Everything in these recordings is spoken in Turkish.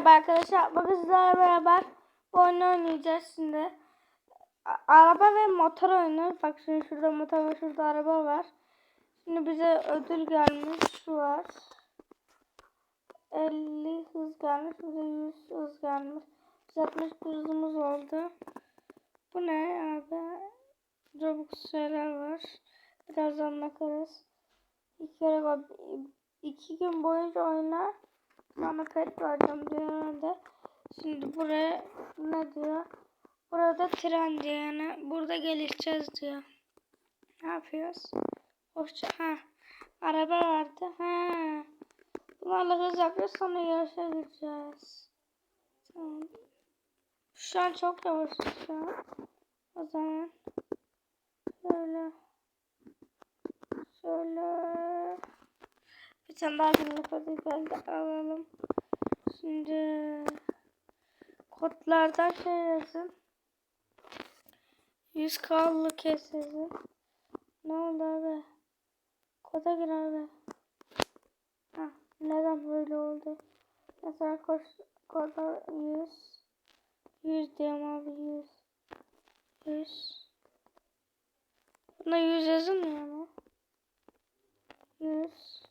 merhaba arkadaşlar. Bugün sizlerle beraber bu oyunu oynayacağız şimdi. Araba ve motor oyunu. Bak şimdi şurada motor ve şurada araba var. Şimdi bize ödül gelmiş. Şu var. 50 hız gelmiş. Bize 100 hız gelmiş. 160 hızımız oldu. Bu ne abi? Robux şeyler var. Birazdan bakarız. İki bak. iki gün boyunca oyna. Bana pet vereceğim diyor herhalde. Şimdi buraya ne diyor? Burada tren diyor yani. Burada gelişeceğiz diyor. Ne yapıyoruz? Hoşça ha. Araba vardı. Ha. Bunlarla hız yapıyoruz sonra yarışa gireceğiz. Tamam. Şu an çok yavaş şu an. O zaman şöyle şöyle bir tane daha günlük ödül geldi alalım. Şimdi kodlardan şey yazın. 100 kallı kes yazın. Ne oldu abi? Koda gir abi. Hah, neden böyle oldu? Mesela koş, koda 100. 100 diyorum abi 100. 100. Buna 100 yazılmıyor mu? 100.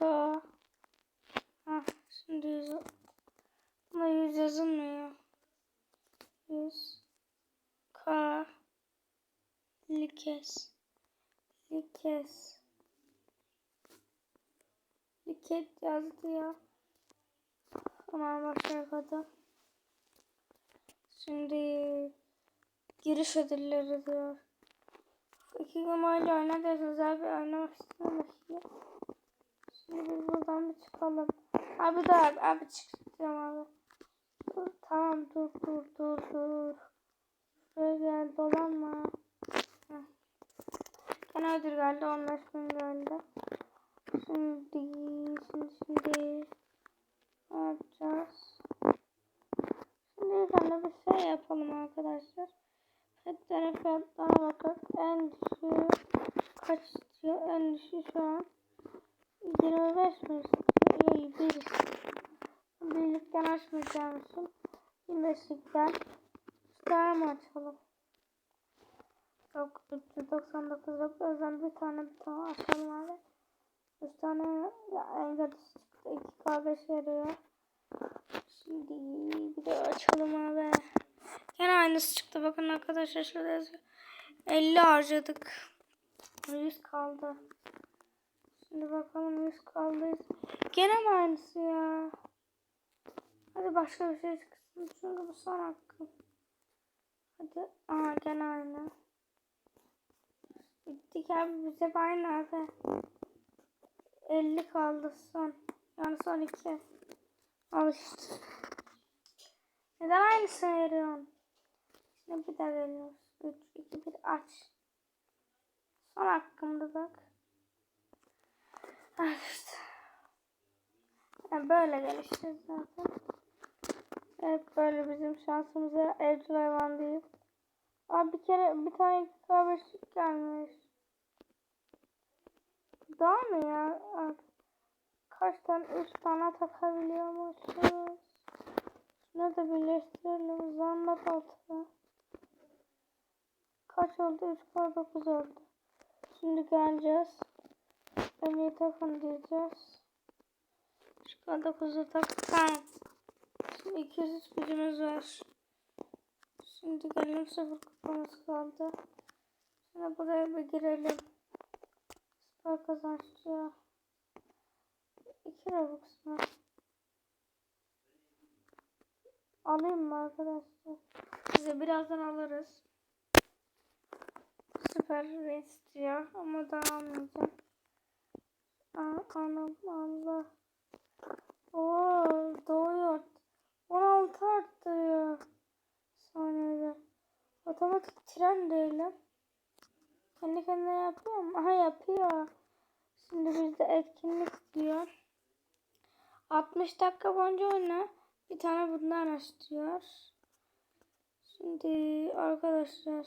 K. Ah, şimdi 100. Buna 100 yazılmıyor. 100. K. Likes. Likes. Liket yazdı ya. Hemen başlayalım hadi. Şimdi giriş ödülleri diyor. İki boyunca oyna dersiniz abi oynamak istiyorum. Şimdi biz buradan bir çıkalım. Abi dur abi, abi çıkacağım abi. Dur, tamam dur dur dur dur. Şuraya gel dolanma. Heh. Gene ödül geldi 15 bin geldi. Şimdi şimdi şimdi yapacağız? Şimdi sana bir şey yapalım arkadaşlar. Petlerin fiyatlarına bakıp en düşüğü kaç istiyor? En düşüğü şu an 25 mi istiyor? Yok bir. Birlikten açmayacağım için 25'likten 3 tane mi açalım? Yok 399 yok. O yüzden bir tane bir tane açalım abi. 3 tane ya, en kötüsü çıktı. 2 K5 veriyor. Şimdi bir de açalım abi. Gene aynısı çıktı. Bakın arkadaşlar şurada yazıyor. 50 harcadık. 100 kaldı. Şimdi bakalım 100 kaldı. Gene mi aynısı ya? Hadi başka bir şey çıksın. Çünkü bu son hakkım. Hadi. Aa gene aynı. Bittik abi. Biz hep aynı abi. 50 kaldı son. Yani son iki. Al işte. Neden aynısını veriyorsun? Şimdi bir daha veriyoruz. 3, 2, 1 aç. Son hakkımda bak. Ah. Yani böyle gelişti zaten. Hep böyle bizim şansımıza evcil hayvan değil. Abi bir kere bir tane kahveşlik gelmiş. Daha mı ya? Kaç tane? Üç tane takabiliyormuşuz. Şunu da birleştirelim. Zanla baltaya. Kaç oldu? 3 k 9 oldu. Şimdi geleceğiz. Emeği takın diyeceğiz. 3 k 9'u tak. Tamam. Şimdi 203 gücümüz var. Şimdi gelelim sıfır kupamız kaldı. Şimdi buraya bir girelim. Süper kazançlı. 2 Robux mu? Alayım mı arkadaşlar? Size birazdan alırız. Süper istiyor ama daha almayacağım. Aa, anam Allah. Oo, doğuyor. 16 arttırıyor. Saniyede. Otomatik tren değilim. Kendi kendine yapıyor mu? Aha yapıyor. Şimdi bizde etkinlik diyor. 60 dakika boyunca oyna. Bir tane bundan aç diyor. Şimdi arkadaşlar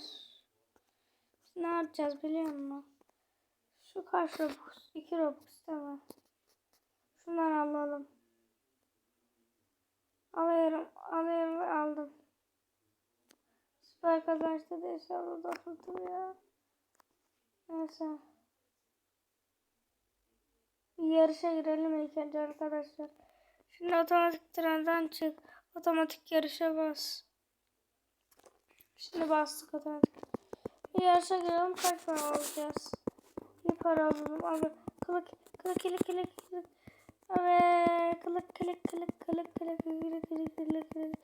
ne yapacağız biliyor musun? Şu kaç Robux? 2 Robux değil mi? Şundan alalım. Alıyorum. Alıyorum ve aldım. Kazançta da inşallah da ya. Neyse. Yarışa girelim ilk önce arkadaşlar. Şimdi otomatik trenden çık. Otomatik yarışa bas. Şimdi bastık otomatik. Yarışa girelim kaç para alacağız? Bir para alalım. Abi kılık kılık kılık kılık kılık. Abi kılık kılık kılık kılık kılık kılık kılık kılık kılık.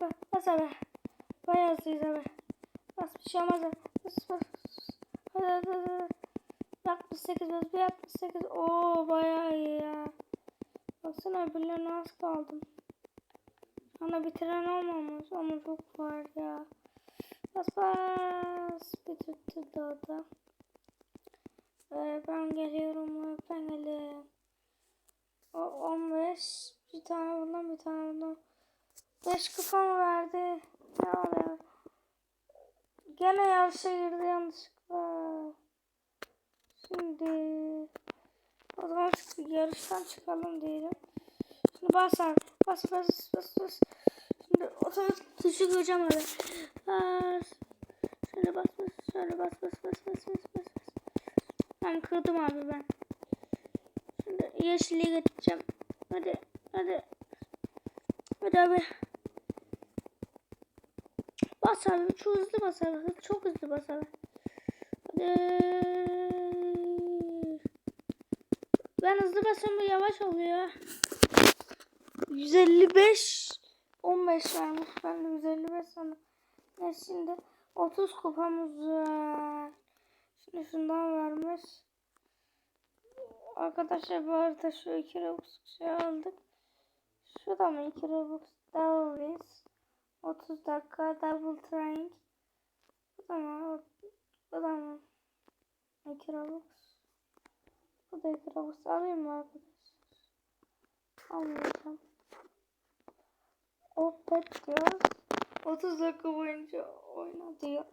Bas, bas abi. Bayağı hızlıyız abi. Bas bir şey olmaz. Bas bas. Hadi hadi hadi. 68 bas bir 68. Oo bayağı iyi ya. Baksana öbürlerine az kaldım. Ana bitiren olmamış ama çok var ya. Bas bas. Bitirdi daha da. Ee, ben geliyorum. Ben geliyorum. O 15. Bir tane bundan bir tane bundan. 5 kupa mı verdi? Ne oluyor? Gene yarışa girdi yanlışlıkla. Şimdi o zaman yarıştan çıkalım diyelim. Şimdi bas. Bas bas bas bas. Şimdi otomatik tuşu göreceğim abi. Bas. Şöyle bas bas. Şöyle bas bas bas bas bas bas. Ben kırdım abi ben. Şimdi yeşilliğe geçeceğim. Hadi hadi. Hadi abi. Bas abi. Çok hızlı bas abi. Çok hızlı bas abi. Hadi. Ben hızlı basıyorum bu yavaş oluyor. 155 15 vermiş. Ben de 155 sandım. Ne şimdi 30 kupamız var. Şimdi şundan vermiş. Arkadaşlar bu arada şu 2 Robux şey aldık. Şu da mı 2 Robux Double Race. 30 dakika Double Train. Bu da mı? Bu da mı? 2 Robux. Bu da 2 Robux. Alayım mı arkadaşlar? Almayacağım. O pet diyor. 30 dakika boyunca oyna diyor.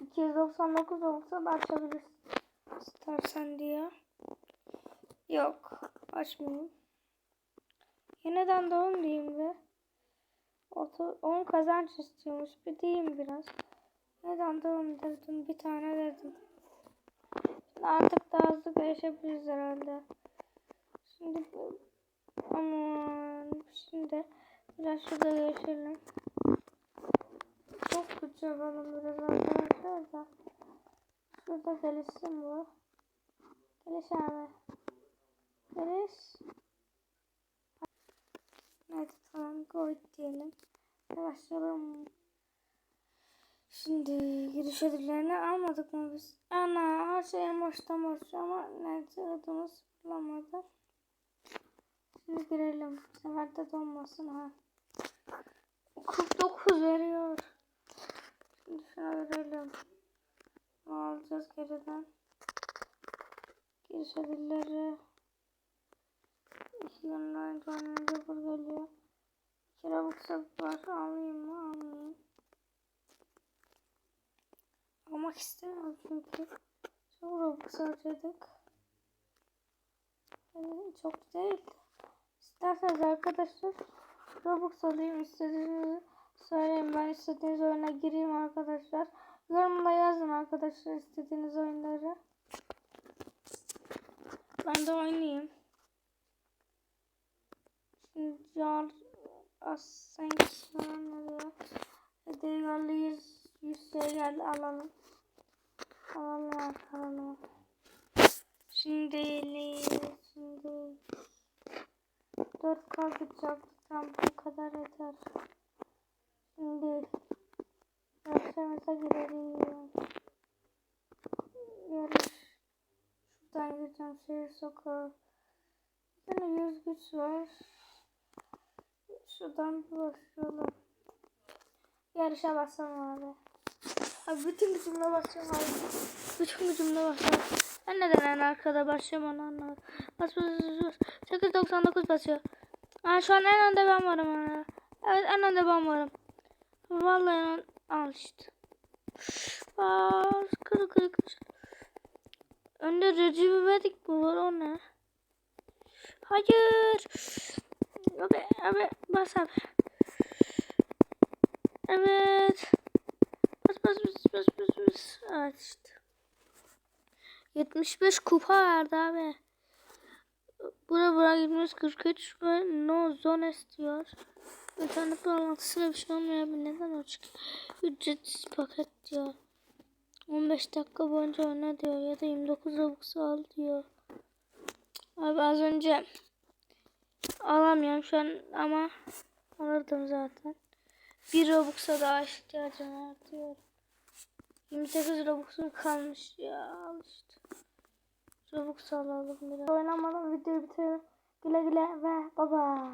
299 olsa da açabilirsin. İstersen diyor. Yok. Açmayayım. Yeniden doğum diyeyim ve 10 kazanç istiyormuş. Bir diyeyim biraz. Neden doğum dedim. Bir tane dedim. Artık daha hızlı görüşebiliriz herhalde. Şimdi aman şimdi biraz şurada görüşelim. Çok güç yapalım biraz arkadaşlar da. Şurada gelişsin bu. Geliş abi. Geliş. Evet tamam koy diyelim. Başlayalım. Şimdi giriş ödüllerini almadık mı biz? Ana her şey en baştan başlıyor ama neyse adımız bulamadı. Şimdi girelim. Bu sefer de donmasın ha. 49 veriyor. Şimdi şuna verelim. Alacağız geriden? Giriş ödülleri. Önce önce bu geliyor. Kira buksak var. Alayım mı? Almayayım. Almak istemiyorum çünkü. Çok Robux harcadık. Yani çok değil. İsterseniz arkadaşlar Robux alayım istediğinizi söyleyin. Ben istediğiniz oyuna gireyim arkadaşlar. Yorumda yazın arkadaşlar istediğiniz oyunları. Ben de oynayayım. Jar Ascension? Delikanlı 100 100 şey geldi alalım. Alalım alalım. Şimdi şimdi 4 kaldık yaptıktan bu kadar yeter. Şimdi yarışımıza girelim. Yarış. Şuradan gideceğim şehir sokağı. Tane yüz güç var. Şuradan başlayalım. Yarışa basalım abi. Abi bütün gücümle basıyorum abi. Bütün gücümle basıyorum. Ben neden en arkada başlıyorum onu anlamadım. Bas bas bas bas. 899 basıyor. Aa, şu an en önde ben varım. Ana. Evet en önde ben varım. Vallahi al işte. Bas kır kır kır. Önde Recep İvedik bu var o ne? Hayır. Abi abi bas abi. Evet. Bas bas bas bas bas bas. Evet işte. 75 kupa verdi abi. Bura bura 743 ve no zone istiyor. İnternet bağlantısıyla bir şey olmuyor abi. Neden o çıkıyor? Ücretsiz paket diyor. 15 dakika boyunca oyna diyor ya da 29 Robux al diyor. Abi az önce alamıyorum şu an ama alırdım zaten. Bir Robux'a daha ihtiyacım var diyor. 28 Robux'um kalmış ya işte. Robux alalım biraz. Oynamadan videoyu bitirelim. Güle güle ve baba.